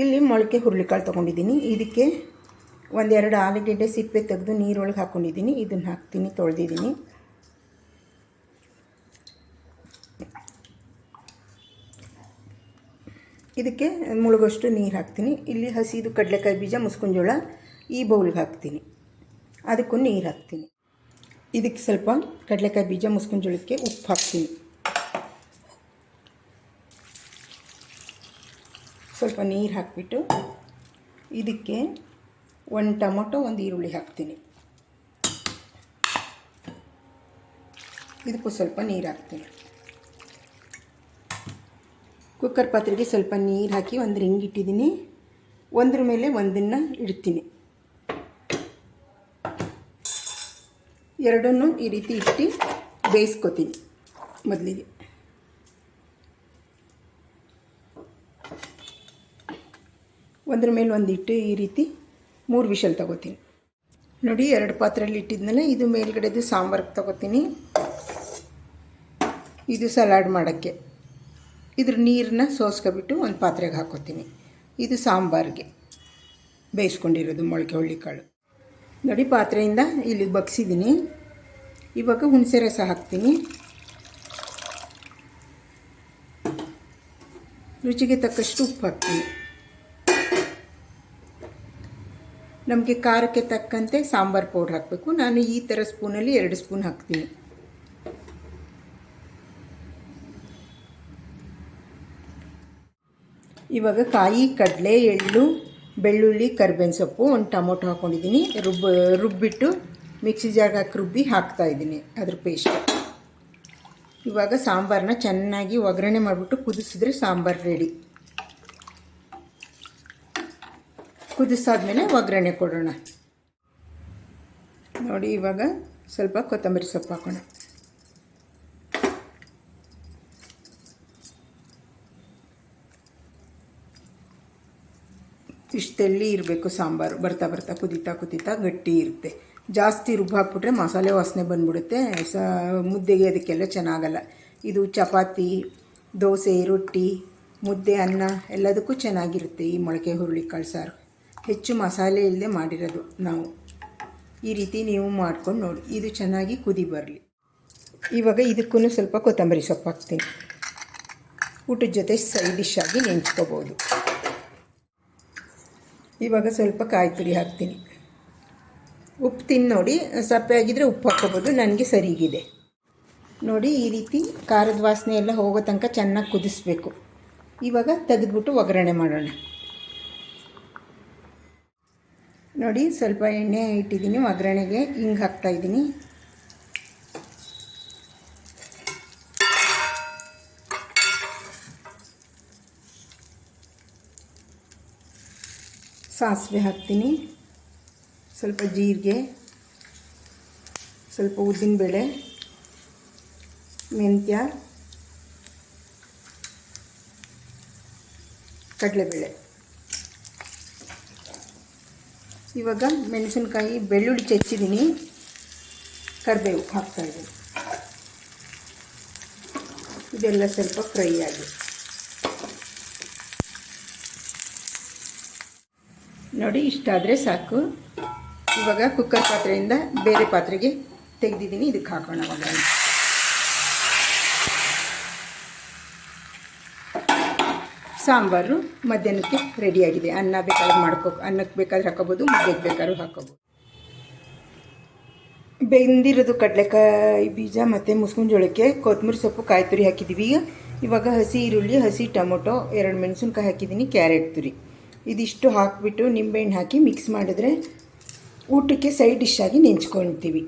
ಇಲ್ಲಿ ಮೊಳಕೆ ಹುರುಳಿಕಾಳು ತೊಗೊಂಡಿದ್ದೀನಿ. ಇದಕ್ಕೆ ಒಂದೆರಡು ಆಲೂಗೆಡ್ಡೆ ಸಿಪ್ಪೆ ತೆಗೆದು ನೀರೊಳಗೆ ಹಾಕ್ಕೊಂಡಿದ್ದೀನಿ ಇದನ್ನು ಹಾಕ್ತೀನಿ, ತೊಳೆದಿದ್ದೀನಿ. ಇದಕ್ಕೆ ಮುಳುಗಷ್ಟು ನೀರು ಹಾಕ್ತೀನಿ. ಇಲ್ಲಿ ಹಸಿದು ಕಡಲೆಕಾಯಿ ಬೀಜ, ಮುಸ್ಕುಂಜೋಳ ಈ ಬೌಲ್ಗೆ ಹಾಕ್ತೀನಿ. ಅದಕ್ಕೂ ನೀರು ಹಾಕ್ತೀನಿ. ಇದಕ್ಕೆ ಸ್ವಲ್ಪ ಕಡಲೆಕಾಯಿ ಬೀಜ, ಮುಸ್ಕುಂಜೋಳಕ್ಕೆ ಉಪ್ಪು ಹಾಕ್ತೀನಿ. ಸ್ವಲ್ಪ ನೀರು ಹಾಕಿಬಿಟ್ಟು ಇದಕ್ಕೆ ಒಂದು ಟೊಮೊಟೊ, ಒಂದು ಈರುಳ್ಳಿ ಹಾಕ್ತೀನಿ. ಇದಕ್ಕೂ ಸ್ವಲ್ಪ ನೀರು ಹಾಕ್ತೀನಿ. ಕುಕ್ಕರ್ ಪಾತ್ರೆಗೆ ಸ್ವಲ್ಪ ನೀರು ಹಾಕಿ ಒಂದು ರಿಂಗ್ ಇಟ್ಟಿದ್ದೀನಿ. ಒಂದ್ರ ಮೇಲೆ ಒಂದನ್ನು ಇಡ್ತೀನಿ. ಎರಡನ್ನೂ ಈ ರೀತಿ ಇಟ್ಟು ಬೇಯಿಸ್ಕೊತೀನಿ ಮೊದಲಿಗೆ. ಒಂದ್ರ ಮೇಲೆ ಒಂದು ಇಟ್ಟು ಈ ರೀತಿ ಮೂರು ವಿಷಲ್ ತಗೋತೀನಿ. ನೋಡಿ, ಎರಡು ಪಾತ್ರೆಯಲ್ಲಿ ಇಟ್ಟಿದ್ಮೇಲೆ ಇದು ಮೇಲ್ಗಡೆದು ಸಾಂಬಾರ್ಗೆ ತಗೋತೀನಿ. ಇದು ಸಲಾಡ್ ಮಾಡೋಕ್ಕೆ. ಇದ್ರ ನೀರನ್ನ ಸೋಸ್ಕೊಬಿಟ್ಟು ಒಂದು ಪಾತ್ರೆಗೆ ಹಾಕೋತೀನಿ. ಇದು ಸಾಂಬಾರಿಗೆ. ಬೇಯಿಸ್ಕೊಂಡಿರೋದು ಮೊಳಕೆ ಹುಳ್ಳಿಕಾಳು. ನೋಡಿ, ಪಾತ್ರೆಯಿಂದ ಇಲ್ಲಿ ಬಗ್ಸಿದ್ದೀನಿ ಇವಾಗ ಹುಣಸೆ ರಸ ಹಾಕ್ತೀನಿ. ರುಚಿಗೆ ತಕ್ಕಷ್ಟು ಉಪ್ಪು ಹಾಕ್ತೀನಿ. ನಮಗೆ ಖಾರಕ್ಕೆ ತಕ್ಕಂತೆ ಸಾಂಬಾರು ಪೌಡ್ರ್ ಹಾಕಬೇಕು. ನಾನು ಈ ಥರ ಸ್ಪೂನಲ್ಲಿ ಎರಡು ಸ್ಪೂನ್ ಹಾಕ್ತೀನಿ. ಇವಾಗ ಕಾಯಿ, ಕಡಲೆ, ಎಳ್ಳು, ಬೆಳ್ಳುಳ್ಳಿ, ಕರ್ಬೇವಿನ ಸೊಪ್ಪು ಒಂದು ಟೊಮೊಟೊ ಹಾಕ್ಕೊಂಡಿದ್ದೀನಿ ರುಬ್ಬ, ರುಬ್ಬಿಟ್ಟು ಮಿಕ್ಸಿ ಜಾಗ ಹಾಕಿ ರುಬ್ಬಿ ಹಾಕ್ತಾಯಿದ್ದೀನಿ ಅದ್ರ ಪೇಸ್ಟ್ ಇವಾಗ ಸಾಂಬಾರನ್ನ ಚೆನ್ನಾಗಿ ಒಗ್ಗರಣೆ ಮಾಡಿಬಿಟ್ಟು ಕುದಿಸಿದ್ರೆ ಸಾಂಬಾರು ರೆಡಿ ಕುದಿಸಾದ್ಮೇಲೆ ಒಗ್ಗರಣೆ ಕೊಡೋಣ. ನೋಡಿ, ಇವಾಗ ಸ್ವಲ್ಪ ಕೊತ್ತಂಬರಿ ಸೊಪ್ಪು ಹಾಕೋಣ. ಇಷ್ಟು ಇರಬೇಕು ಸಾಂಬಾರು. ಬರ್ತಾ ಬರ್ತಾ ಕುದೀತಾ ಕುದೀತಾ ಗಟ್ಟಿ ಇರುತ್ತೆ. ಜಾಸ್ತಿ ರುಬ್ಬು ಹಾಕ್ಬಿಟ್ರೆ ಮಸಾಲೆ ವಾಸನೆ ಬಂದ್ಬಿಡುತ್ತೆ. ಸ, ಮುದ್ದೆಗೆ ಅದಕ್ಕೆಲ್ಲ ಚೆನ್ನಾಗಲ್ಲ. ಇದು ಚಪಾತಿ, ದೋಸೆ, ರೊಟ್ಟಿ, ಮುದ್ದೆ, ಅನ್ನ ಎಲ್ಲದಕ್ಕೂ ಚೆನ್ನಾಗಿರುತ್ತೆ ಈ ಮೊಳಕೆ ಹುರುಳಿಕಾಳು ಸಾರು. ಹೆಚ್ಚು ಮಸಾಲೆ ಇಲ್ಲದೆ ಮಾಡಿರೋದು ನಾವು. ಈ ರೀತಿ ನೀವು ಮಾಡ್ಕೊಂಡು ನೋಡಿ. ಇದು ಚೆನ್ನಾಗಿ ಕುದಿ ಬರಲಿ. ಇವಾಗ ಇದಕ್ಕೂ ಸ್ವಲ್ಪ ಕೊತ್ತಂಬರಿ ಸೊಪ್ಪು ಹಾಕ್ತೀನಿ. ಊಟದ ಜೊತೆ ಸೈಡ್ ಡಿಶ್ ಆಗಿ ನೆಂಚ್ಕೋಬೋದು. ಇವಾಗ ಸ್ವಲ್ಪ ಕಾಯಿ ತುರಿ ಹಾಕ್ತೀನಿ. ಉಪ್ಪು ತಿಂದು ನೋಡಿ. ಸಪ್ಪೆ ಆಗಿದ್ದರೆ ಉಪ್ಪು ಹಾಕ್ಕೋಬೋದು. ನನಗೆ ಸರಿಗಿದೆ. ನೋಡಿ, ಈ ರೀತಿ ಖಾರದ ವಾಸನೆ ಎಲ್ಲ ಹೋಗೋ ತನಕ ಚೆನ್ನಾಗಿ ಕುದಿಸ್ಬೇಕು. ಇವಾಗ ತೆಗೆದ್ಬಿಟ್ಟು ಒಗ್ಗರಣೆ ಮಾಡೋಣ. ನೋಡಿ, ಸ್ವಲ್ಪ ಎಣ್ಣೆ ಇಟ್ಟಿದ್ದೀನಿ, ಒಗ್ಗರಣೆಗೆ ಹಿಂಗೆ ಹಾಕ್ತಾಯಿದ್ದೀನಿ ಸಾಸಿವೆ ಹಾಕ್ತೀನಿ, ಸ್ವಲ್ಪ ಜೀರಿಗೆ, ಸ್ವಲ್ಪ ಉದ್ದಿನಬೇಳೆ ಮೆಂತ್ಯ, ಕಡಲೆಬೇಳೆ. ಇವಾಗ ಮೆಣಸಿನ್ಕಾಯಿ, ಬೆಳ್ಳುಳ್ಳಿ ಚೆಚ್ಚಿದ್ದೀನಿ. ಕರಿಬೇವು ಹಾಕ್ತಾಯಿದ್ದೀನಿ ಇದೆಲ್ಲ ಸ್ವಲ್ಪ ಫ್ರೈ ಆಗಿ. ನೋಡಿ ಇಷ್ಟಾದರೆ ಸಾಕು. ಇವಾಗ ಕುಕ್ಕರ್ ಪಾತ್ರೆಯಿಂದ ಬೇರೆ ಪಾತ್ರೆಗೆ ತೆಗೆದಿದ್ದೀನಿ. ಇದಕ್ಕೆ ಹಾಕೋಣ ಒಗ್ಗರಣೆ ಸಾಂಬಾರು ಮಧ್ಯಾಹ್ನಕ್ಕೆ ರೆಡಿಯಾಗಿದೆ. ಅನ್ನ ಬೇಕಾದ್ರೆ ಮಾಡ್ಕೋ ಅನ್ನಕ್ಕೆ ಬೇಕಾದ್ರೆ ಹಾಕೋಬೋದು ಮುದ್ದೆಗೆ ಬೇಕಾದ್ರೂ ಹಾಕೋಬೋದು ಬೆಂದಿರೋದು ಕಡಲೆಕಾಯಿ ಬೀಜ ಮತ್ತು ಮುಸ್ಕಿನ ಜೋಳಕ್ಕೆ ಕೊತ್ತಂಬರಿ ಸೊಪ್ಪು, ಕಾಯಿ ತುರಿ ಹಾಕಿದ್ದೀವಿ ಇವಾಗ ಹಸಿ ಈರುಳ್ಳಿ, ಹಸಿ ಟೊಮೊಟೊ, ಎರಡು ಮೆಣಸಿನ್ಕಾಯಿ ಹಾಕಿದ್ದೀನಿ ಕ್ಯಾರೆಟ್ ತುರಿ. ಇದಿಷ್ಟು ಹಾಕಿಬಿಟ್ಟು ನಿಂಬೆಹಣ್ಣು ಹಾಕಿ ಮಿಕ್ಸ್ ಮಾಡಿದ್ರೆ ಊಟಕ್ಕೆ ಸೈಡ್ ಡಿಶ್ ಆಗಿ ನೆಂಚ್ಕೊಳ್ತೀವಿ